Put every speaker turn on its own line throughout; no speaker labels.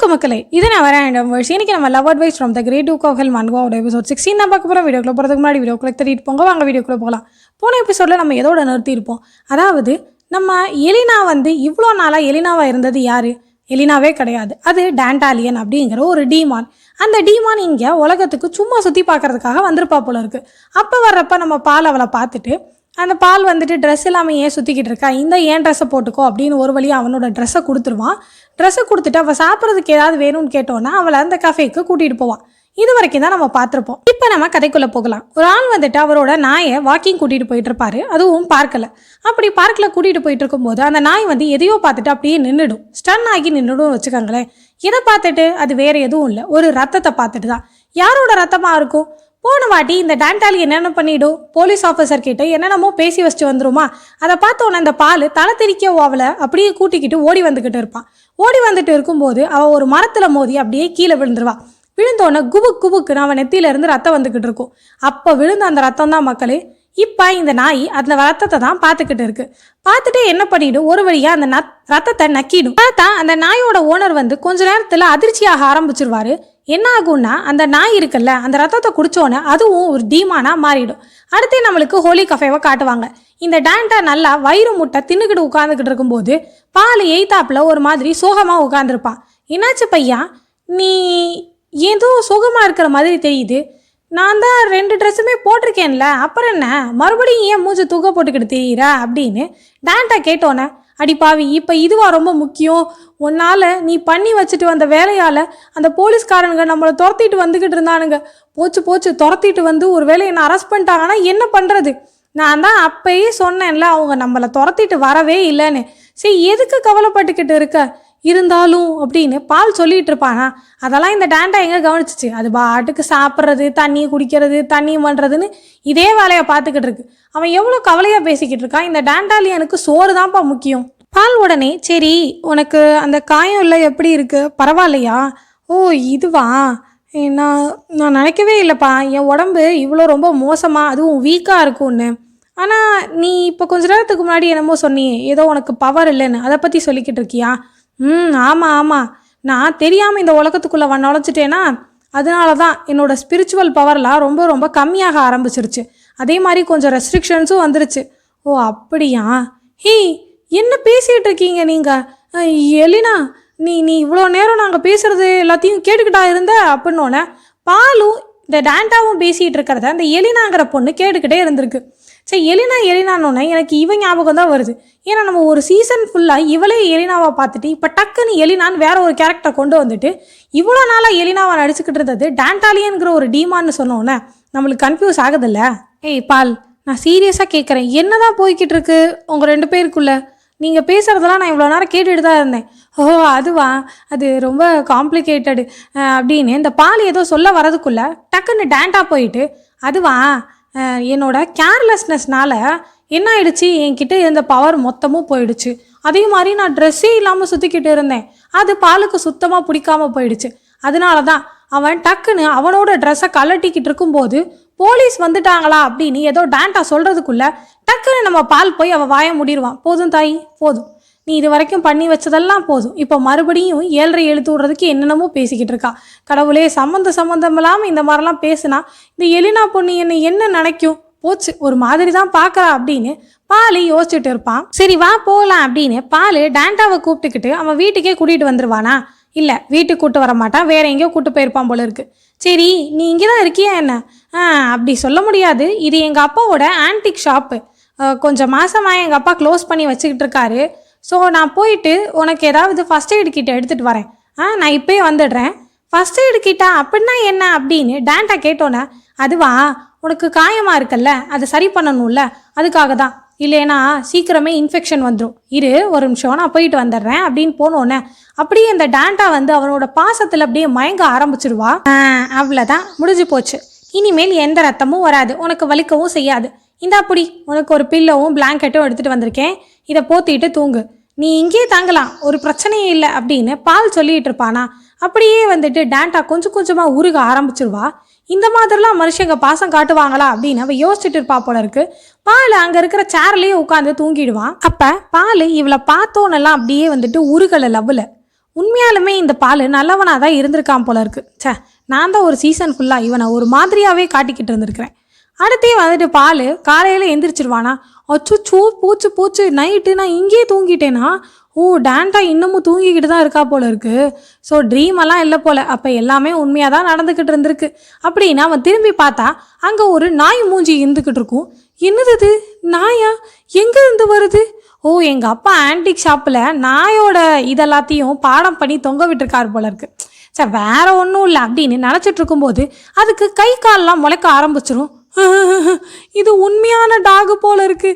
வணக்கம் மக்களே. இது நான் வரேன் இன்னைக்கு நம்ம love advice from the great duke of hell மன்கோட episode sixteen தான் பார்க்க போகிறோம் வீடியோக்குள்ள போகிறதுக்கு முன்னாடி வீடியோக்குள்ள தேடிட்டு போங்க. வாங்க வீடியோக்குள்ள போகலாம். போன எபிசோடில் நம்ம எதோட நிறுத்தியிருப்போம்? அதாவது நம்ம எலினா வந்து இவ்வளோ நாளாக எலினாவாக இருந்தது யார்? எலினாவே கிடையாது. அது டேண்டாலியன் அப்படிங்கிற ஒரு டீமான் அந்த டீமான் இங்கே உலகத்துக்கு சும்மா சுற்றி பார்க்குறதுக்காக வந்திருப்பா போல இருக்குது அப்போ வர்றப்ப நம்ம பால் அவளை பார்த்துட்டு அந்த பால் வந்துட்டு ட்ரெஸ் இல்லாமல் ஏன் சுற்றிக்கிட்டு இருக்கா? இந்த ஏன் ட்ரெஸ்ஸை போட்டுக்கோ அப்படின்னு ஒரு வழியாக அவனோட ட்ரெஸ்ஸை கொடுத்துருவான். ட்ரெஸ்ஸை கொடுத்துட்டு அவள் சாப்பிட்றதுக்கு ஏதாவது வேணும்னு கேட்டோன்னா அவளை அந்த கஃபேக்கு கூட்டிகிட்டு போவான். இது வரைக்கும் தான் நம்ம பார்த்துருப்போம். இப்போ நம்ம கதைக்குள்ளே போகலாம். ஒரு ஆள் வந்துட்டு அவரோட நாயை வாக்கிங் கூட்டிகிட்டு போயிட்டு இருப்பாரு. அதுவும் பார்க்கில் அப்படி பார்க்கில் கூட்டிகிட்டு போயிட்டு இருக்கும்போது அந்த நாய் வந்து எதையோ பார்த்துட்டு அப்படியே நின்றுடும் ஸ்டன் ஆகி நின்றுடும் வச்சுக்கோங்களேன். இதை பார்த்துட்டு அது வேறு எதுவும் இல்லை. ஒரு ரத்தத்தை பார்த்துட்டு தான். யாரோட ரத்தமாக இருக்கும்? போன வாட்டி இந்த டான்டாலி என்னென்ன பண்ணிடும் போலீஸ் ஆஃபீஸர் கிட்ட என்னென்னமோ பேசி வச்சுட்டு வந்துருமா? அதை பார்த்தோன்னே அந்த பால் தலை திரிக்க ஓவலை அப்படியே கூட்டிக்கிட்டு ஓடி வந்துக்கிட்டு இருப்பான். ஓடி வந்துட்டு இருக்கும்போது அவள் ஒரு மரத்தில் மோதி அப்படியே கீழே விழுந்துருவா. விழுந்தோடனே குபுக் குபுக்குன்னு அவன் நெத்தியில இருந்து ரத்தம் வந்துக்கிட்டு இருக்கும். அப்போ விழுந்த அந்த ரத்தம் தான் மக்களே இப்போ இந்த நாய் அந்த ரத்தத்தை தான் பார்த்துக்கிட்டு இருக்கு. பார்த்துட்டு என்ன பண்ணிடும் ஒரு வழியாக அந்த நத் ரத்தத்தை நக்கிடும் பார்த்தா அந்த நாயோட ஓனர் வந்து கொஞ்ச நேரத்தில் அதிர்ச்சியாக ஆரம்பிச்சிருவாரு. என்ன ஆகும்னா அந்த நாய் இருக்குல்ல அந்த ரத்தத்தை குடித்தோன்னே அதுவும் ஒரு டீமானாக மாறிடும். அடுத்து நம்மளுக்கு ஹோலி கஃபேவை காட்டுவாங்க. இந்த டேண்டா நல்லா வயிறு முட்டை தின்னுக்கிட்டு உட்காந்துக்கிட்டு இருக்கும்போது பால் எய்தாப்பில் ஒரு மாதிரி சோகமாக உட்காந்துருப்பான் என்னாச்சு பையா? நீ ஏதோ சோகமாக இருக்கிற மாதிரி தெரியுது. நான் தான் ரெண்டு ட்ரெஸ்ஸுமே போட்டிருக்கேன்ல அப்புறம் என்ன? மறுபடியும் ஏன் மூஞ்சி தூக்க போட்டுக்கிட்டு தெரியுற? அப்படின்னு டேண்டா கேட்டோன்னே அடி பாவி இப்போ இதுவா ரொம்ப முக்கியம்? உன்னால் நீ பண்ணி வச்சுட்டு வந்த வேலையால் அந்த போலீஸ்காரனுங்க நம்மளை துரத்திட்டு வந்துக்கிட்டு இருந்தானுங்க. போச்சு போச்சு துரத்திட்டு வந்து ஒரு வேலையை என்னை அரெஸ்ட் பண்ணிட்டாங்கன்னா என்ன பண்ணுறது நான் தான் அப்பயே சொன்னேன்ல அவங்க நம்மளை துரத்திட்டு வரவே இல்லைன்னு. சரி எதுக்கு கவலைப்பட்டுக்கிட்டு இருக்க? இருந்தாலும் அப்படின்னு பால் சொல்லிட்டு இருப்பானா? அதெல்லாம் இந்த டேண்டா எங்கே கவனிச்சிச்சு? அது பாட்டுக்கு சாப்பிட்றது தண்ணி குடிக்கிறது தண்ணி பண்ணுறதுன்னு இதே வேலையை பார்த்துக்கிட்டு இருக்கு. அவன் எவ்வளோ கவலையாக பேசிக்கிட்டு இருக்கான்? இந்த டேண்டாலியனுக்கு சோறு தான்ப்பா முக்கியம். பால் உடனே சரி உனக்கு அந்த காயம் இல்லை எப்படி இருக்குது பரவாயில்லையா? ஓ இதுவா? நான் நான் நினைக்கவே இல்லைப்பா. என் உடம்பு இவ்வளோ ரொம்ப மோசமாக அதுவும் வீக்காக இருக்கும்னு. ஆனால் நீ இப்போ கொஞ்ச நேரத்துக்கு முன்னாடி என்னமோ சொன்னியே ஏதோ உனக்கு பவர் இல்லைன்னு. அதை பற்றி சொல்லிக்கிட்டு இருக்கியா? ம் ஆமாம் ஆமாம் நான் தெரியாமல் இந்த உலகத்துக்குள்ளே வ நுழைச்சிட்டேன்னா அதனால தான் என்னோட ஸ்பிரிச்சுவல் பவர்லாம் ரொம்ப ரொம்ப கம்மியாக ஆரம்பிச்சிருச்சு. அதே மாதிரி கொஞ்சம் ரெஸ்ட்ரிக்ஷன்ஸும் வந்துருச்சு. ஓ அப்படியா? ஹே என்ன பேசிகிட்டு இருக்கீங்க நீங்கள் எலினா நீ நீ இவ்வளோ நேரம் நாங்கள் பேசுகிறது எல்லாத்தையும் கேட்டுக்கிட்டா இருந்த? அப்படின்னோடனே பாலும் இந்த டேண்டாவும் பேசிகிட்டு இருக்கிறத அந்த எலினாங்கிற பொண்ணு கேட்டுக்கிட்டே இருந்திருக்கு. சரி எலினா எலினானோடனே எனக்கு இவன் ஞாபகம் தான் வருது. ஏன்னா நம்ம ஒரு சீசன் ஃபுல்லாக இவளே எலினாவை பார்த்துட்டு இப்போ டக்குன்னு எலினான்னு வேற ஒரு கேரக்டர் கொண்டு வந்துட்டு இவ்வளோ நாளாக எலினாவை நடிச்சுக்கிட்டு இருந்தது டான்டாலியன்கிற ஒரு டீமான்னு சொன்னோன்னே நம்மளுக்கு கன்ஃபியூஸ் ஆகுதில்ல? ஏய் பால் நான் சீரியஸாக கேட்குறேன் என்னதான் போய்கிட்டு இருக்கு உங்கள் ரெண்டு பேருக்குள்ளே? நீங்கள் பேசுகிறதெல்லாம் நான் இவ்வளோ நேரம் கேட்டுட்டு தான் இருந்தேன். ஓ அதுவா? அது ரொம்ப காம்ப்ளிகேட்டடு அப்படின்னு இந்த பால் ஏதோ சொல்ல வரதுக்குள்ள டக்குன்னு டேண்டாக போயிட்டு அதுவா? என்னோட கேர்லெஸ்னஸ்னால என்ன ஆயிடுச்சு? என்கிட்ட இருந்த பவர் மொத்தமும் போயிடுச்சு. அதே மாதிரி நான் ட்ரெஸ்ஸே இல்லாமல் சுற்றிக்கிட்டு இருந்தேன். அது பாலுக்கு சுத்தமாக பிடிக்காம போயிடுச்சு. அதனால தான் அவன் டக்குன்னு அவனோட ட்ரெஸ்ஸை கலட்டிக்கிட்டு இருக்கும்போது போலீஸ் வந்துட்டாங்களா அப்படின்னு ஏதோ டேண்டா சொல்கிறதுக்குள்ள டக்குன்னு நம்ம பால் போய் அவள் வாய முடிடுவான். போதும் தாய் போதும். நீ இது வரைக்கும் பண்ணி வச்சதெல்லாம் போதும். இப்போ மறுபடியும் ஏழரை எழுத்து விடுறதுக்கு என்னென்னமோ பேசிக்கிட்டு இருக்கா. கடவுளே சம்மந்த சம்மந்தம் இல்லாமல் இந்த மாதிரிலாம் பேசுனா இந்த எலினா பொண்ணு என்னை என்ன நினைக்கும்? போச்சு ஒரு மாதிரி தான் பார்க்குறா அப்படின்னு பால் யோசிச்சுட்டு இருப்பான். சரி வா போகலாம் அப்படின்னு பால் டேண்டாவை கூப்பிட்டுக்கிட்டு அவன் வீட்டுக்கே கூட்டிகிட்டு வந்துடுவானா இல்லை வீட்டுக்கு கூப்பிட்டு வர மாட்டான். வேற எங்கேயோ கூப்பிட்டு போயிருப்பான் போல இருக்கு. சரி நீ இங்கே தான் இருக்கியா என்ன? அப்படி சொல்ல முடியாது. இது எங்கள் அப்பாவோட ஆன்டிக் ஷாப்பு கொஞ்சம் மாதமாக எங்கள் அப்பா க்ளோஸ் பண்ணி வச்சுக்கிட்டு இருக்காரு. ஸோ நான் போயிட்டு உனக்கு ஏதாவது ஃபஸ்ட் எய்டு கிட்ட எடுத்துகிட்டு வரேன். ஆ நான் இப்போயே வந்துடுறேன். ஃபஸ்ட் எய்டு கிட்டா அப்படின்னா என்ன அப்படின்னு டேண்டா கேட்டோன்னே அதுவா உனக்கு காயமாக இருக்குல்ல அதை சரி பண்ணணும்ல அதுக்காக தான். இல்லைனா சீக்கிரமே இன்ஃபெக்ஷன் வந்துடும் இரு ஒரு நிமிஷம் நான் போயிட்டு வந்துடுறேன் அப்படின்னு போனோன்னே அப்படியே இந்த டேண்டா வந்து அவனோட பாசத்தில் அப்படியே மயங்க ஆரம்பிச்சிடுவா அவ்வளோதான் முடிஞ்சு போச்சு. இனிமேல் எந்த ரத்தமும் வராது. உனக்கு வலிக்கவும் செய்யாது. இந்த அப்படி உனக்கு ஒரு பில்லவும் பிளாங்கெட்டும் எடுத்துகிட்டு வந்திருக்கேன். இதை போத்திட்டு தூங்கு. நீ இங்கேயே தாங்கலாம். ஒரு பிரச்சனையே இல்லை அப்படின்னு பால் சொல்லிட்டு இருப்பானா? அப்படியே வந்துட்டு டேண்டா கொஞ்சம் கொஞ்சமாக உருக ஆரம்பிச்சிருவா. இந்த மாதிரிலாம் மனுஷங்க பாசம் காட்டுவாங்களா அப்படின்னு அவ யோசிச்சுட்டு இருப்பா போல இருக்கு. பால் அங்கே இருக்கிற சேர்லேயே உட்காந்து தூங்கிடுவான். அப்போ பால் இவளை பார்த்தோன்னெல்லாம் அப்படியே வந்துட்டு உருகலை லவ்வில். உண்மையாலுமே இந்த பால் நல்லவனாக தான் இருந்திருக்கான் போல இருக்கு. ச்சே நான் தான் ஒரு சீசன் ஃபுல்லாக இவனை ஒரு மாதிரியாகவே காட்டிக்கிட்டு இருந்திருக்கிறேன். அடுத்தே வந்துட்டு பால் காலையில் எந்திரிச்சிருவானா? அச்சுச்சோ பூச்சு பூச்சு நைட்டு நான் இங்கேயே தூங்கிட்டேனா? ஓ டேண்டா இன்னமும் தூங்கிக்கிட்டு தான் இருக்கா போல இருக்கு. ஸோ ட்ரீம் எல்லாம் இல்லை போல. அப்போ எல்லாமே உண்மையாக தான் நடந்துக்கிட்டு இருந்திருக்கு. அப்படின்னு அவன் திரும்பி பார்த்தா அங்கே ஒரு நாய் மூஞ்சி இருந்துக்கிட்டு இருக்கும். என்னது இது? நாயா? எங்கே இருந்து வருது? ஓ எங்கள் அப்பா ஆன்டிக் ஷாப்பில் நாயோட இதெல்லாத்தையும் பாடம் பண்ணி தொங்க விட்டுருக்கார் போல இருக்குது சார் வேற ஒன்றும் இல்லை அப்படின்னு நினச்சிட்டு இருக்கும்போது அதுக்கு கை கால்லாம் முளைக்க ஆரம்பிச்சிரும். இது உண்மையான டாகு போல இருக்கு.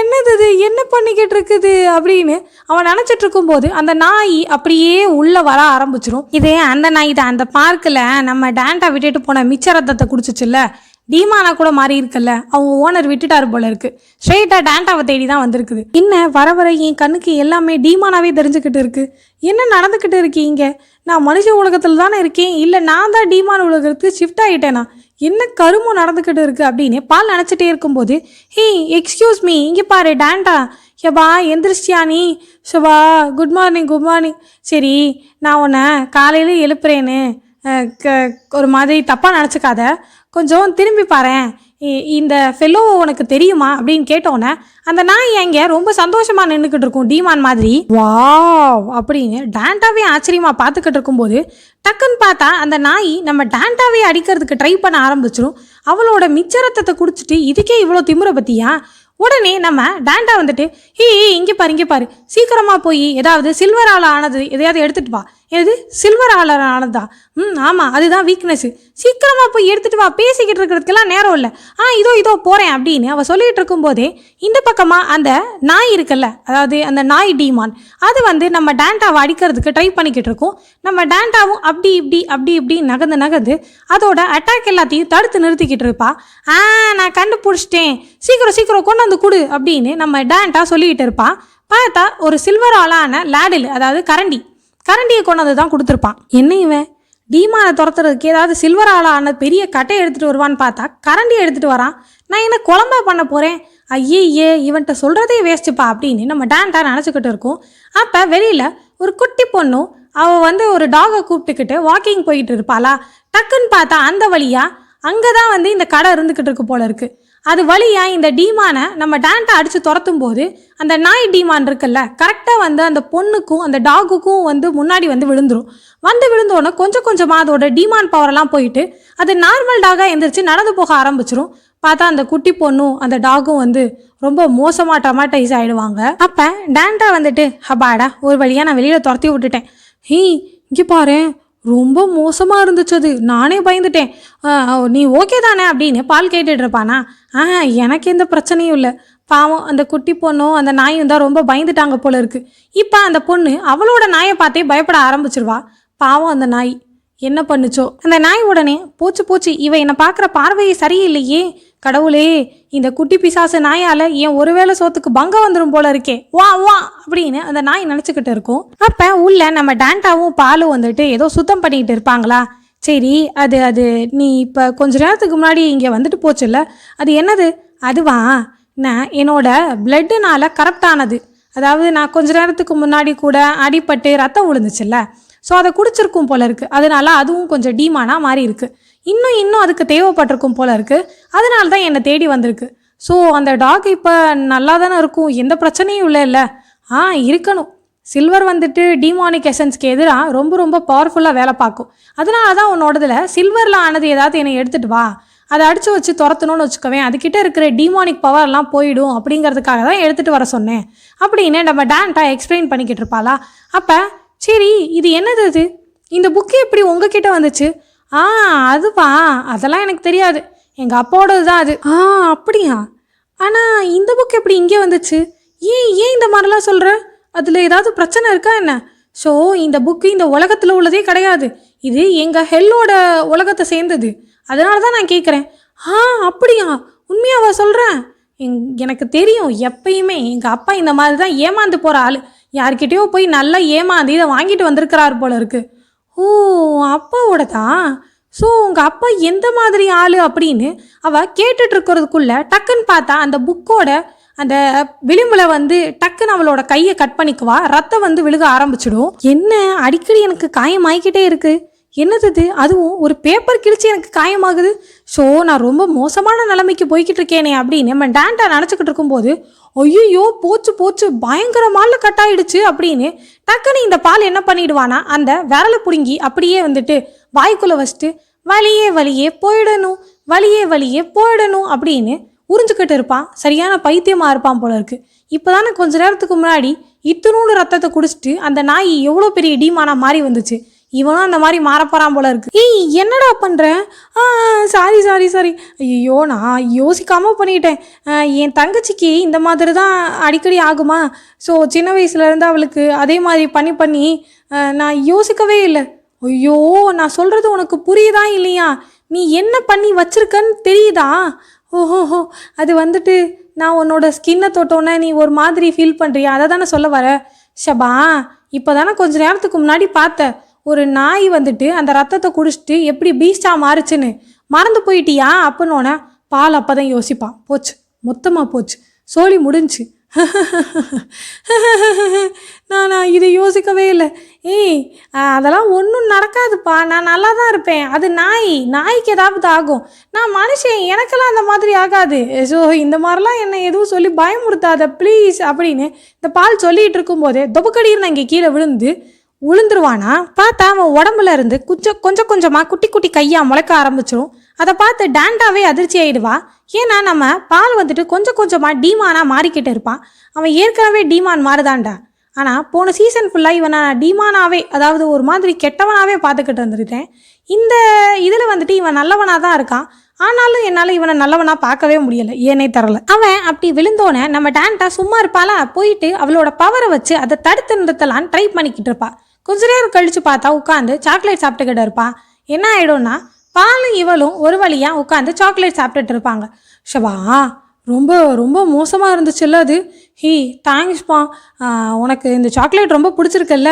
என்னது இது? என்ன பண்ணிக்கிட்டு இருக்குது? அப்படின்னு அவன் நினச்சிட்டு இருக்கும்போது அந்த நாய் அப்படியே உள்ள வர ஆரம்பிச்சிடும் இதே அந்த நாய் தான். அந்த பார்க்கில் நம்ம டேண்டா விட்டுட்டு போன மிச்ச ரத்தத்தை குடிச்சிச்சுல்ல? டீமானா கூட மாறி இருக்குல்ல? அவங்க ஓனர் விட்டுட்டாரு போல இருக்கு. ஸ்ட்ரெயிட்டா டேண்டாவை தேடி தான் வந்திருக்குது. என்ன வர வர என் கண்ணுக்கு எல்லாமே டீமானாவே தெரிஞ்சுக்கிட்டு இருக்கு. என்ன நடந்துக்கிட்டு இருக்கீங்க நான் மனுஷ உலகத்துல தானே இருக்கேன். இல்லை நான் தான் டீமான் உலகத்துக்கு ஷிஃப்ட் ஆகிட்டேனா என்ன கருமம் நடந்துக்கிட்டு இருக்கு அப்படின்னு பால் நினச்சிட்டே இருக்கும்போது ஹே எக்ஸ்கியூஸ் மீ இங்கே பாரு டேண்டா. யபா எந்திரிச்சியா நீ? ஷபா குட் மார்னிங் குட் மார்னிங் சரி நான் உன்னை காலையில் எழுப்புறேன்னு. ஒரு மாதிரி தப்பாக நினச்சிக்காத. கொஞ்சம் திரும்பி பாரேன். இ- இந்த ஃபெல்லோ உனக்கு தெரியுமா? அப்படின்னு கேட்டோன்னே அந்த நாய் எங்க? ரொம்ப சந்தோஷமாக நின்றுக்கிட்டு இருக்கும் டீமான் மாதிரி. வாவ்! அப்படின்னு டேண்டாவே ஆச்சரியமாக பார்த்துக்கிட்டு இருக்கும்போது டக்குன்னு பார்த்தா அந்த நாய் நம்ம டேண்டாவே அடிக்கிறதுக்கு ட்ரை பண்ண ஆரம்பிச்சிடும் அவளோட மிச்சரத்தத்தை குடிச்சிட்டு இதுக்கே இவ்வளோ திமிர பற்றியா உடனே நம்ம டேண்டா வந்துட்டு ஏய் இங்கே பாரு இங்கே பாரு. சீக்கிரமாக போய் ஏதாவது சில்வர் ஆனது எதையாவது எடுத்துகிட்டு வா. எது? சில்வர் ஆலர் ஆனதா ம் ஆமாம் அதுதான் வீக்னஸ்ஸு சீக்கிரமாக போய் எடுத்துகிட்டு வா பேசிக்கிட்டு இருக்கிறதுக்கெல்லாம் நேரம் இல்லை. ஆ இதோ இதோ போகிறேன் அப்படின்னு அவள் சொல்லிகிட்டு இருக்கும்போதே இந்த பக்கமாக அந்த நாய் இருக்குல்ல அதாவது அந்த நாய் டீமான் அது வந்து நம்ம டேண்டாவை அடிக்கிறதுக்கு ட்ரை பண்ணிக்கிட்டு இருக்கும். நம்ம டேண்டாவும் அப்படி இப்படி அப்படி இப்படி நகர்ந்து நகர்ந்து அதோட அட்டாக் எல்லாத்தையும் தடுத்து நிறுத்திக்கிட்டு இருப்பா. ஆ நான் கண்டுபிடிச்சிட்டேன். சீக்கிரம் சீக்கிரம் கொண்டு வந்து கொடு அப்படின்னு நம்ம டேண்டா சொல்லிக்கிட்டு இருப்பா. பார்த்தா ஒரு சில்வர் ஆளான லேடில் அதாவது கரண்டி. கரண்டியை கொண்டாந்து தான் கொடுத்துருப்பான். என்ன இவன்? டீமானை துரத்துறதுக்கு ஏதாவது சில்வர் ஆன பெரிய கட்டையை எடுத்துகிட்டு வருவான்னு பார்த்தா கரண்டியை எடுத்துகிட்டு வரான். நான் என்ன குழம்பா பண்ண போகிறேன் ஐயே இவன்கிட்ட சொல்கிறதே வேஸ்ட்டுப்பா அப்படின்னு நம்ம டேண்டா நினச்சிக்கிட்டு இருக்கோம். அப்போ வெளியில் ஒரு குட்டி பொண்ணும் அவள் வந்து ஒரு டாகை கூப்பிட்டுக்கிட்டு வாக்கிங் போயிட்டு இருப்பாளா? டக்குன்னு பார்த்தா அந்த வழியாக அங்கே தான் வந்து இந்த கடை இருந்துக்கிட்டு இருக்கு போல இருக்குது அது வழியாக இந்த டீமானை நம்ம டேண்ட்டை அடித்து துரத்தும் போது அந்த நாய் டீமான் இருக்குல்ல கரெக்டாக வந்து அந்த பொண்ணுக்கும் அந்த டாகுக்கும் வந்து முன்னாடி வந்து விழுந்துரும். வந்து விழுந்தோடனே கொஞ்சம் கொஞ்சமாக அதோட டீமான் பவரெல்லாம் போயிட்டு அது நார்மல் டாகாக எந்திரிச்சு நடந்து போக ஆரம்பிச்சிரும். பார்த்தா அந்த குட்டி பொண்ணும் அந்த டாகும் வந்து ரொம்ப மோசமாக டமாட்டைஸ் ஆகிடுவாங்க அப்போ டேண்டா வந்துட்டு ஹபாடா ஒரு வழியாக நான் வெளியில் துரத்தி விட்டுட்டேன். ஹீ இங்கே பாரு ரொம்ப மோசமாக இருந்துச்சு அது. நானே பயந்துட்டேன். நீ ஓகே தானே அப்படின்னு பால் கேட்டுட்ருப்பானா ஆ எனக்கு எந்த பிரச்சனையும் இல்லை. பாவம் அந்த குட்டி பொண்ணும் அந்த நாயும் தான் ரொம்ப பயந்துட்டாங்க போல இருக்கு. இப்போ அந்த பொண்ணு அவளோட நாயை பார்த்தே பயப்பட ஆரம்பிச்சிருவா. பாவம் அந்த நாய். என்ன பண்ணுச்சோ? அந்த நாய் உடனே போச்சு போச்சு இவ என்னை பார்க்குற பார்வையே சரியில்லையே. கடவுளே இந்த குட்டி பிசாசு நாயால என் ஒருவேளை சோத்துக்கு பங்கம் வந்துடும் போல இருக்கே. வா வா அப்படின்னு அந்த நாய் நினச்சிக்கிட்டு இருக்கும். அப்போ உள்ள நம்ம டேண்டாவும் பாலும் வந்துட்டு ஏதோ சுத்தம் பண்ணிக்கிட்டு இருப்பாங்களா? சரி அது அது நீ இப்போ கொஞ்ச நேரத்துக்கு முன்னாடி இங்கே வந்துட்டு போச்சுல்ல? அது என்னது? அதுவா? நான் என்னோட பிளட்டுனால கரெக்டானது ஆனது. அதாவது நான் கொஞ்ச நேரத்துக்கு முன்னாடி கூட அடிபட்டு ரத்தம் விழுந்துச்சுல்ல ஸோ அதை குடிச்சிருக்கும் போல இருக்கு. அதனால அதுவும் கொஞ்சம் டீமானாக மாறி இருக்கு. இன்னும் இன்னும் அதுக்கு தேவைப்பட்டிருக்கும் போல இருக்கு. அதனால தான் என்னை தேடி வந்திருக்கு. ஸோ அந்த டாக் இப்போ நல்லா தானே இருக்கும். எந்த பிரச்சனையும் இல்லை இல்லை. ஆ இருக்கணும். சில்வர் வந்துட்டு டிமானிக் எசன்ஸ்க்கு எதிராக ரொம்ப ரொம்ப பவர்ஃபுல்லாக வேலை பார்க்கும். அதனால தான் உன்னோடதில் சில்வரில் ஆனது ஏதாவது என்னை எடுத்துகிட்டு வா. அதை அடித்து வச்சு துரத்தணும்னு வச்சுக்கவேன். அதுக்கிட்ட இருக்கிற டிமானிக் பவர்லாம் போயிடும் அப்படிங்கிறதுக்காக தான் எடுத்துகிட்டு வர சொன்னேன். அப்படின்னு நம்ம டேன்ட்டா எக்ஸ்பிளைன் பண்ணிக்கிட்டு இருப்பாளா. அப்போ சரி இது என்னது இது? இந்த புக்கு எப்படி உங்ககிட்ட வந்துச்சு? ஆ அதுவா? அதெல்லாம் எனக்கு தெரியாது. எங்கள் அப்பாவோடது தான் அது. ஆ அப்படியா? ஆனால் இந்த புக் எப்படி இங்கே வந்துச்சு? ஏன் ஏன் இந்த மாதிரிலாம் சொல்கிற அதில் ஏதாவது பிரச்சனை இருக்கா என்ன? ஸோ இந்த புக்கு இந்த உலகத்தில் உள்ளதே கிடையாது. இது எங்கள் ஹெல்லோட உலகத்தை சேர்ந்தது. அதனால தான் நான் கேட்குறேன் ஆ அப்படியா? உண்மையாவா சொல்கிறேன் எங் எனக்கு தெரியும் எப்பயுமே எங்கள் அப்பா இந்த மாதிரி தான் ஏமாந்து போகிற ஆள். யார்கிட்டயோ போய் நல்லா ஏமாந்து இதை வாங்கிட்டு வந்திருக்கிறார் போல இருக்குது ஓ அப்பாவோட தான் ஸோ உங்கள் அப்பா எந்த மாதிரி ஆள் அப்படின்னு அவள் கேட்டுட்ருக்கிறதுக்குள்ளே டக்குன்னு பார்த்தா அந்த புக்கோட அந்த விளிம்பில் வந்து டக்குன்னு அவளோட கையை கட் பண்ணிக்குவா. ரத்தம் வந்து விழுக ஆரம்பிச்சிடும். என்ன? அடிக்கடி எனக்கு காயமாயிக்கிட்டே இருக்குது என்னது இது? அதுவும் ஒரு பேப்பர் கிழிச்சு எனக்கு காயமாகுது. ஸோ நான் ரொம்ப மோசமான நிலைமைக்கு போய்கிட்டு இருக்கேனே அப்படின்னு நம்ம டேண்டா நினச்சிக்கிட்டு இருக்கும்போது ஐயோ போச்சு போச்சு பயங்கரமான கட் ஆயிடுச்சு அப்படின்னு டக்குன்னு இந்த பால் என்ன பண்ணிடுவானா அந்த விரலை பிடுங்கி அப்படியே வந்துட்டு வாய்க்குள்ளே வச்சுட்டு வலியே வழியே போயிடணும் வழியே வழியே போயிடணும் அப்படின்னு உறிஞ்சுக்கிட்டு இருப்பான். சரியான பைத்தியமாக இருப்பான் போல இருக்கு. இப்போதானே கொஞ்ச நேரத்துக்கு முன்னாடி இத்தினூண்டு ரத்தத்தை குடிச்சிட்டு அந்த நாய் எவ்வளோ பெரிய டீமானா மாறி வந்துச்சு. இவனும் அந்த மாதிரி மாறப்போறான் போல இருக்கு. ஏய் என்னடா பண்ற? Sorry sorry sorry. ஐயோ நான் யோசிக்காம பண்ணிட்டேன். என் தங்கச்சிக்கு இந்த மாதிரி தான் அடிக்கடி ஆகுமா? ஸோ சின்ன வயசுலேருந்து அவளுக்கு அதே மாதிரி பண்ணி பண்ணி நான் யோசிக்கவே இல்லை. ஐயோ நான் சொல்கிறது உனக்கு புரியுதா இல்லையா? நீ என்ன பண்ணி வச்சிருக்கன்னு தெரியுதா? ஓஹோஹோ அது வந்துட்டு நான் உன்னோட ஸ்கின்னை தொட்டோன்னே நீ ஒரு மாதிரி ஃபீல் பண்ணுறியா அதை தானே சொல்ல வர. ஷபா இப்போ தானே கொஞ்ச நேரத்துக்கு முன்னாடி பார்த்தேன் ஒரு நாய் வந்துட்டு அந்த ரத்தத்தை குடிச்சிட்டு எப்படி பீஸ்டாக மாறுச்சுன்னு மறந்து போயிட்டியா அப்படின்னோடனே பால் அப்போ தான் யோசிப்பான். போச்சு மொத்தமாக போச்சு. சோழி முடிஞ்சு. நான் நான் இதை யோசிக்கவே இல்லை. ஏய் அதெல்லாம் ஒன்றும் நடக்காதுப்பா. நான் நல்லா தான் இருப்பேன். அது நாய். நாய்க்கு ஏதாவது ஆகும். நான் மனுஷன். எனக்கெல்லாம் அந்த மாதிரி ஆகாது. ஸோ இந்த மாதிரிலாம் என்னை எதுவும் சொல்லி பயமுறுத்தாத. ப்ளீஸ் அப்படின்னு இந்த பால் சொல்லிகிட்டு இருக்கும்போதே தொபக்கடியில் இங்கே கீழே விழுந்து உளுந்துருவானா? பார்த்தா அவன் உடம்புல இருந்து கொஞ்சம் கொஞ்சம் கொஞ்சமாக குட்டி குட்டி கையாக முளைக்க ஆரம்பிச்சிடும் அதை பார்த்து டேண்டாவே அதிர்ச்சி ஆயிடுவா. ஏன்னா நம்ம பால் வந்துட்டு கொஞ்சம் கொஞ்சமாக டீமானாக மாறிக்கிட்டு இருப்பான். அவன் ஏற்கனவே டீமான் மாறுதான்டா ஆனால் போன சீசன் ஃபுல்லாக இவனை நான் டீமானாவே அதாவது ஒரு மாதிரி கெட்டவனாகவே பார்த்துக்கிட்டு இருந்திருக்கேன் இந்த இதில் வந்துட்டு இவன் நல்லவனாக தான் இருக்கான். ஆனாலும் என்னால் இவனை நல்லவனாக பார்க்கவே முடியல. ஏனே தரல. அவன் அப்படி விழுந்தோன்னே நம்ம டேண்டா சும்மா இருப்பாளா? போயிட்டு அவளோட பவரை வச்சு அதை தடுத்து நிறுத்தலான்னு ட்ரை பண்ணிக்கிட்டு இருப்பாள் கொஞ்ச நேரம் கழிச்சு பார்த்தா உட்காந்து சாக்லேட் சாப்பிட்டுக்கிட்டு இருப்பான். என்ன ஆகிடும்னா பாலும் இவளும் ஒரு வழியாக உட்காந்து சாக்லேட் சாப்பிட்டுட்டு இருப்பாங்க. ஷபா ரொம்ப ரொம்ப மோசமாக இருந்துச்சுல்ல அது. ஹீ தேங்க்ஸ்ப்பா உனக்கு இந்த சாக்லேட் ரொம்ப பிடிச்சிருக்குல்ல.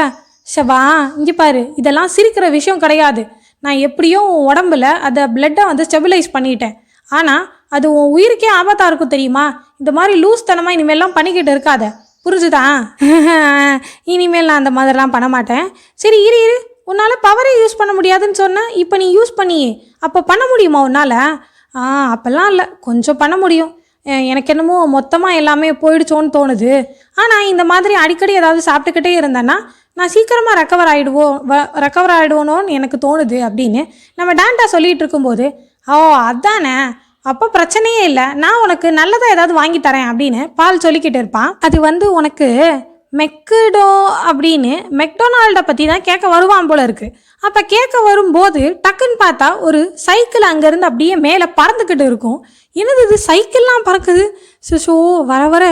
ஷபா இங்கே பாரு இதெல்லாம் சிரிக்கிற விஷயம் கிடையாது. நான் எப்படியும் உன் உடம்புல அதை பிளட்டை வந்து ஸ்டெபிலைஸ் பண்ணிட்டேன். ஆனால் அது உன் உயிருக்கே ஆபத்தாக இருக்கும் தெரியுமா? இந்த மாதிரி லூஸ் தனமாக இனிமேல்லாம் பண்ணிக்கிட்டு இருக்காத. புரிஞ்சுதா? இனிமேல் நான் அந்த மாதிரிலாம் பண்ண மாட்டேன். சரி இரு இரு. உன்னால் பவரை யூஸ் பண்ண முடியாதுன்னு சொன்னேன் இப்போ நீ யூஸ் பண்ணியே. அப்போ பண்ண முடியுமா உன்னால்? ஆ அப்போல்லாம் இல்லை. கொஞ்சம் பண்ண முடியும். எனக்கு என்னமோ மொத்தமாக எல்லாமே போயிடுச்சோன்னு தோணுது. ஆனால் இந்த மாதிரி அடிக்கடி ஏதாவது சாப்பிட்டுக்கிட்டே இருந்தேன்னா நான் சீக்கிரமாக ரெக்கவர் ஆகிடுவோம் ரெக்கவர் ஆகிடுவோனோன்னு எனக்கு தோணுது அப்படின்னு நம்ம டேண்டா சொல்லிகிட்டு இருக்கும்போது ஓ அதானே. அப்போ பிரச்சனையே இல்லை. நான் உனக்கு நல்லதாக ஏதாவது வாங்கி தரேன் அப்படின்னு பால் சொல்லிக்கிட்டு இருப்பான். அது வந்து உனக்கு மெக்குடோ அப்படின்னு மெக்டொனால்டை பற்றி தான் கேட்க வருவான் போல இருக்கு. அப்போ கேட்க வரும்போது டக்குன்னு பார்த்தா ஒரு சைக்கிள் அங்கேருந்து அப்படியே மேலே பறந்துக்கிட்டு இருக்கும். என்னது இது சைக்கிள்லாம் பறக்குது? ஸோ வர வர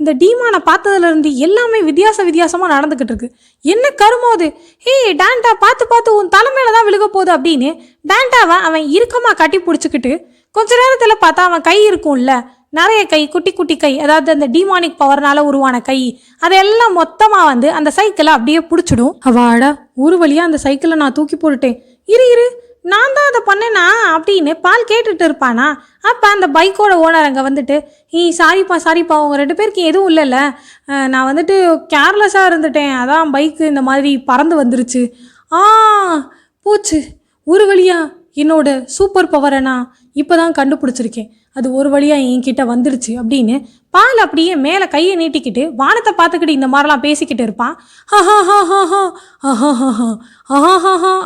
இந்த டீமானை பார்த்ததுலேருந்து எல்லாமே வித்தியாச வித்தியாசமாக நடந்துக்கிட்டு இருக்கு. என்ன கருமோ அது? ஏய் டேண்டா பார்த்து பார்த்து உன் தலைமையில தான் விழுக போகுது அப்படின்னு டேண்டாவை அவன் இறுக்கமாக கட்டி பிடிச்சிக்கிட்டு கொஞ்ச நேரத்தில் பார்த்தா அவன் கை இருக்கும்ல. நிறைய கை குட்டி குட்டி கை அதாவது அந்த டிமானிக் பவர்னால உருவான கை அதெல்லாம் மொத்தமாக வந்து அந்த சைக்கிளை அப்படியே பிடிச்சிடும். அவாடா ஒரு வழியாக அந்த சைக்கிளை நான் தூக்கி போட்டுட்டேன். இரு இரு நான் தான் அதை பண்ணேனா அப்படின்னு பால் கேட்டுட்டு இருப்பானா? அப்போ அந்த பைக்கோட ஓனர் அங்கே வந்துட்டு ஈ சாரிப்பா சாரிப்பா உங்கள் ரெண்டு பேருக்கு எதுவும் இல்லைல்ல. நான் வந்துட்டு கேர்லெஸ்ஸாக இருந்துட்டேன். அதான் பைக்கு இந்த மாதிரி பறந்து வந்துருச்சு. ஆ போச்சு. ஒரு வழியா என்னோட சூப்பர் பவரை நான் இப்போ தான் கண்டுபிடிச்சிருக்கேன். அது ஒரு வழியாக என்கிட்ட வந்துடுச்சு அப்படின்னு பால் அப்படியே மேலே கையை நீட்டிக்கிட்டு வானத்தை பார்த்துக்கிட்டு இந்த மாதிரிலாம் பேசிக்கிட்டு இருப்பான். ஹஹாஹாஹா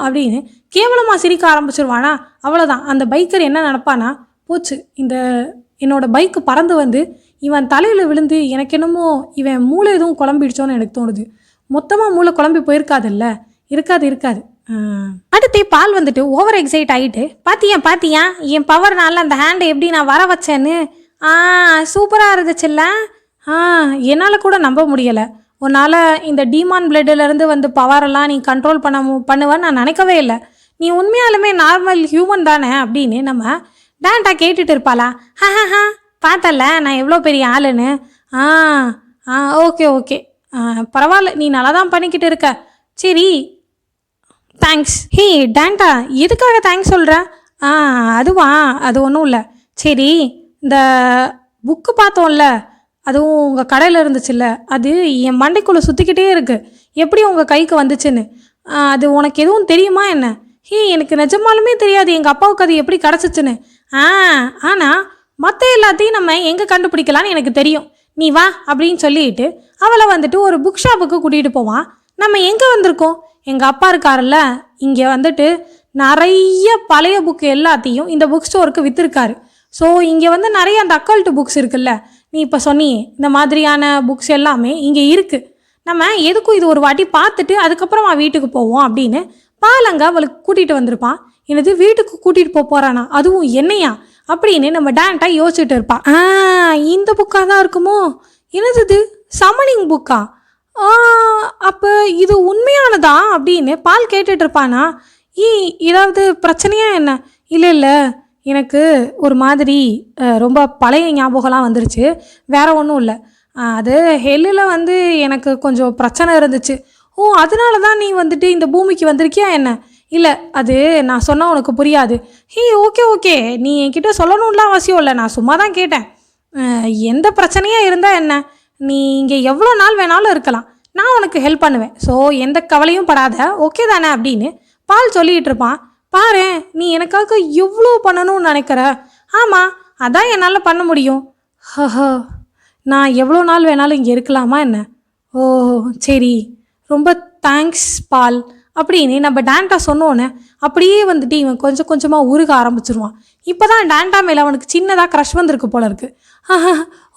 அப்படின்னு கேவலமாக சிரிக்க ஆரம்பிச்சிருவானா? அவ்வளோதான் அந்த பைக்கர் என்ன நினப்பானா? போச்சு இந்த என்னோட பைக்கு பறந்து வந்து இவன் தலையில் விழுந்து எனக்கு என்னமோ இவன் மூளை எதுவும் குழம்பிடுச்சோன்னு எனக்கு தோணுது. மொத்தமாக மூளை குழம்பி போயிருக்காதுல்ல? இருக்காது இருக்காது. அடுத்து பால் வந்துட்டு ஓவர் எக்ஸைட் ஆகிட்டு பாத்தியா பாத்தியா என் பவர்னால அந்த ஹேண்டை எப்படி நான் வர வச்சேன்னு? ஆ சூப்பராக இருந்துச்சுல்ல ஆ என்னால் கூட நம்ப முடியலை. உன்னால் இந்த டீமான் பிளட்டிலேருந்து வந்து பவரெல்லாம் நீ கண்ட்ரோல் பண்ண மு- பண்ணுவேன்னு நான் நினைக்கவே இல்லை. நீ உண்மையாலுமே நார்மல் ஹியூமன் தானே? அப்படின்னு நம்ம டேண்டா கேட்டுட்டு இருப்பாளா. ஹஹஹா பார்த்தல நான் எவ்வளோ பெரிய ஆளுன்னு? ஆ ஆ ஓகே ஓகே. ஆ, பரவாயில்ல நீ நல்லா தான் பண்ணிக்கிட்டு இருக்க. சரி தேங்க்ஸ் ஹே டேண்டா எதுக்காக தேங்க்ஸ் சொல்கிற ஆ அதுவா? அது ஒன்றும் இல்லை. சரி இந்த புக்கு பார்த்தோம்ல அதுவும் உங்கள் கடையில் இருந்துச்சுல்ல அது என் மண்டைக்குள்ளே சுற்றிக்கிட்டே இருக்குது எப்படி உங்கள் கைக்கு வந்துச்சுன்னு? அது உனக்கு எதுவும் தெரியுமா என்ன? ஹே எனக்கு நிஜமாலுமே தெரியாது எங்கள் அப்பாவுக்கு அது எப்படி கிடச்சிச்சுன்னு. ஆ ஆனால் மற்ற எல்லாத்தையும் நம்ம எங்கே கண்டுபிடிக்கலான்னு எனக்கு தெரியும். நீ வா அப்படின்னு சொல்லிட்டு அவளை வந்துட்டு ஒரு புக் ஷாப்புக்கு கூட்டிகிட்டு போவான். நம்ம எங்கே வந்திருக்கோம்? எங்கள் அப்பா இருக்காருல்ல இங்கே வந்துட்டு நிறைய பழைய புக்கு எல்லாத்தையும் இந்த புக் ஸ்டோருக்கு விற்றுருக்காரு ஸோ இங்கே வந்து நிறைய அந்த அக்கல்ட்டு புக்ஸ் இருக்குல்ல நீ இப்போ சொன்னியே இந்த மாதிரியான புக்ஸ் எல்லாமே இங்கே இருக்குது நம்ம எதுக்கும் இது ஒரு வாட்டி பார்த்துட்டு அதுக்கப்புறமா வீட்டுக்கு போவோம் அப்படின்னு பாலங்க அவளுக்கு கூட்டிகிட்டு வந்திருப்பான். எனது வீட்டுக்கு கூட்டிகிட்டு போக போகிறானா அதுவும் என்னையா? அப்படின்னு நம்ம டேண்ட்டா யோசிச்சுட்டு இருப்பான் ஆ இந்த புக்காக தான் இருக்குமோ? என்னது இது? சமனிங் புக்கா அப்போ இது உண்மையானதா அப்படின்னு பால் கேட்டுட்டு இருப்பானா? ஈ ஏதாவது பிரச்சனையா என்ன? இல்லை இல்லை. எனக்கு ஒரு மாதிரி ரொம்ப பழைய ஞாபகம்லாம் வந்துருச்சு. வேற ஒன்றும் இல்லை. அது ஹெல்லில் வந்து எனக்கு கொஞ்சம் பிரச்சனை இருந்துச்சு. ஓ அதனால தான் நீ வந்துட்டு இந்த பூமிக்கு வந்திருக்கியா என்ன? இல்லை அது நான் சொன்னால் உனக்கு புரியாது. Hey okay okay. நீ என்கிட்ட சொல்லணும்லாம் அவசியம் இல்லை. நான் சும்மா தான் கேட்டேன் எந்த பிரச்சனையாக இருந்தால் என்ன? நீ இங்கே எவ்வளோ நாள் வேணாலும் இருக்கலாம். நான் உனக்கு ஹெல்ப் பண்ணுவேன். ஸோ எந்த கவலையும் படாத. ஓகே தானே அப்படின்னு பால் சொல்லிகிட்டு இருப்பான். பாரு நீ எனக்காக எவ்வளோ பண்ணணும்னு நினைக்கிற? ஆமாம் அதான் என்னால் பண்ண முடியும். ஹஹோ நான் எவ்வளோ நாள் வேணாலும் இங்கே இருக்கலாமா என்ன? ஓ சரி. ரொம்ப தேங்க்ஸ் பால். அப்படின்னு நம்ம டேண்டா சொன்னோன்னே அப்படியே வந்துட்டு இவன் கொஞ்சம் கொஞ்சமாக உருக ஆரம்பிச்சிருவான். இப்போ தான் டேண்டா மேலே அவனுக்கு சின்னதாக க்ரஷ் வந்திருக்கு போல இருக்கு.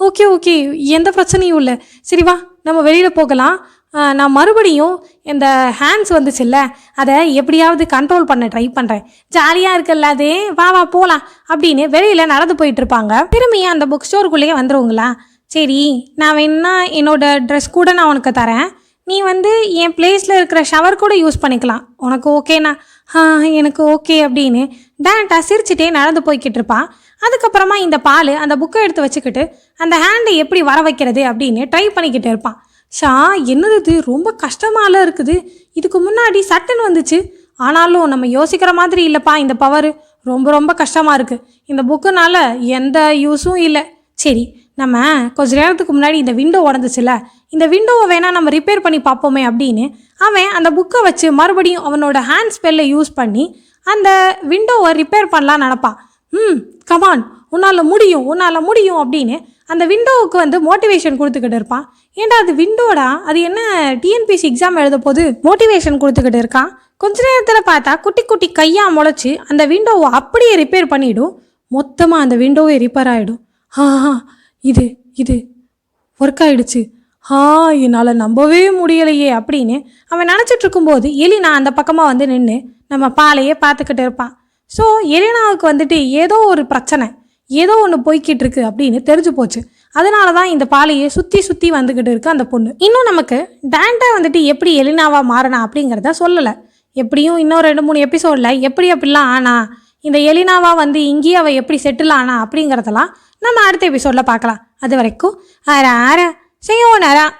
ஓகே ஓகே எந்த பிரச்சனையும் இல்லை. சரி வா நம்ம வெளியில் போகலாம். நான் மறுபடியும் இந்த ஹேண்ட்ஸ் வந்துச்சுல்ல அதை எப்படியாவது கண்ட்ரோல் பண்ண ட்ரை பண்ணுறேன் ஜாலியாக இருக்குல்ல அதே? வா வா போகலாம் அப்படின்னு வெளியில் நடந்து போயிட்டுருப்பாங்க திரும்பியும் அந்த புக் ஸ்டோருக்குள்ளேயே வந்துருவங்களா? சரி நான் வேணா என்னோடய ட்ரெஸ் கூட நான் உனக்கு தரேன். நீ வந்து என் பிளேஸில் இருக்கிற ஷவர் கூட யூஸ் பண்ணிக்கலாம். உனக்கு ஓகேண்ணா ஆ எனக்கு ஓகே அப்படின்னு டேண்டா சிரிச்சிட்டே நடந்து போய்கிட்டு இருப்பான் அதுக்கப்புறமா இந்த பால் அந்த புக்கை எடுத்து வச்சுக்கிட்டு அந்த ஹேண்டை எப்படி வர வைக்கிறது அப்படின்னு ட்ரை பண்ணிக்கிட்டு இருப்பான் ஷா என்னது இது? ரொம்ப கஷ்டமால இருக்குது. இதுக்கு முன்னாடி சட்டுன்னு வந்துச்சு. ஆனாலும் நம்ம யோசிக்கிற மாதிரி இல்லைப்பா இந்த பவர் ரொம்ப ரொம்ப கஷ்டமாக இருக்குது இந்த புக்குனால எந்த யூஸும் இல்லை. சரி நம்ம கொஞ்ச நேரத்துக்கு முன்னாடி இந்த விண்டோ உடஞ்சிச்சுல. இந்த விண்டோவை வேணால் நம்ம ரிப்பேர் பண்ணி பார்ப்போமே அப்படின்னு அவன் அந்த புக்கை வச்சு மறுபடியும் அவனோட ஹேண்ட் ஸ்பெல்லை யூஸ் பண்ணி அந்த விண்டோவை ரிப்பேர் பண்ணலாம் நினப்பான். ம் கமான் உன்னால் முடியும் உன்னால் முடியும் அப்படின்னு அந்த விண்டோவுக்கு வந்து மோட்டிவேஷன் கொடுத்துக்கிட்டு இருப்பான். ஏன்டா அது விண்டோடா அது என்ன டிஎன்பிசி எக்ஸாம் எழுத போது மோட்டிவேஷன் கொடுத்துக்கிட்டு இருக்கான்? கொஞ்ச நேரத்தில் பார்த்தா குட்டி குட்டி கையாக முளைச்சி அந்த விண்டோவை அப்படியே ரிப்பேர் பண்ணிவிடும் மொத்தமாக அந்த விண்டோவே ரிப்பேர் ஆகிடும் ஆ இது இது ஒர்க் ஆகிடுச்சு ஆ என்னால் நம்பவே முடியலையே அப்படின்னு அவன் நினச்சிட்டு இருக்கும்போது எலினா அந்த பக்கமாக வந்து நின்று நம்ம பாலையே பார்த்துக்கிட்டு இருப்பான். ஸோ எலினாவுக்கு வந்துட்டு ஏதோ ஒரு பிரச்சனை ஏதோ ஒன்று போய்கிட்டு இருக்கு அப்படின்னு தெரிஞ்சு போச்சு. அதனால தான் இந்த பாலையை சுற்றி சுற்றி வந்துக்கிட்டு இருக்கு அந்த பொண்ணு. இன்னும் நமக்கு டேண்டா வந்துட்டு எப்படி எலினாவாக மாறினா அப்படிங்கிறத சொல்லலை. எப்படியும் இன்னும் ரெண்டு மூணு எபிசோடில் எப்படி அப்படிலாம் ஆனா இந்த எலினாவா வந்து இங்கேயே அவள் எப்படி செட்டில் ஆனா அப்படிங்கிறதெல்லாம் நம்ம அடுத்த எபிசோடில் பார்க்கலாம். அது வரைக்கும் ஆற ஆற செய்யோம் நேரம்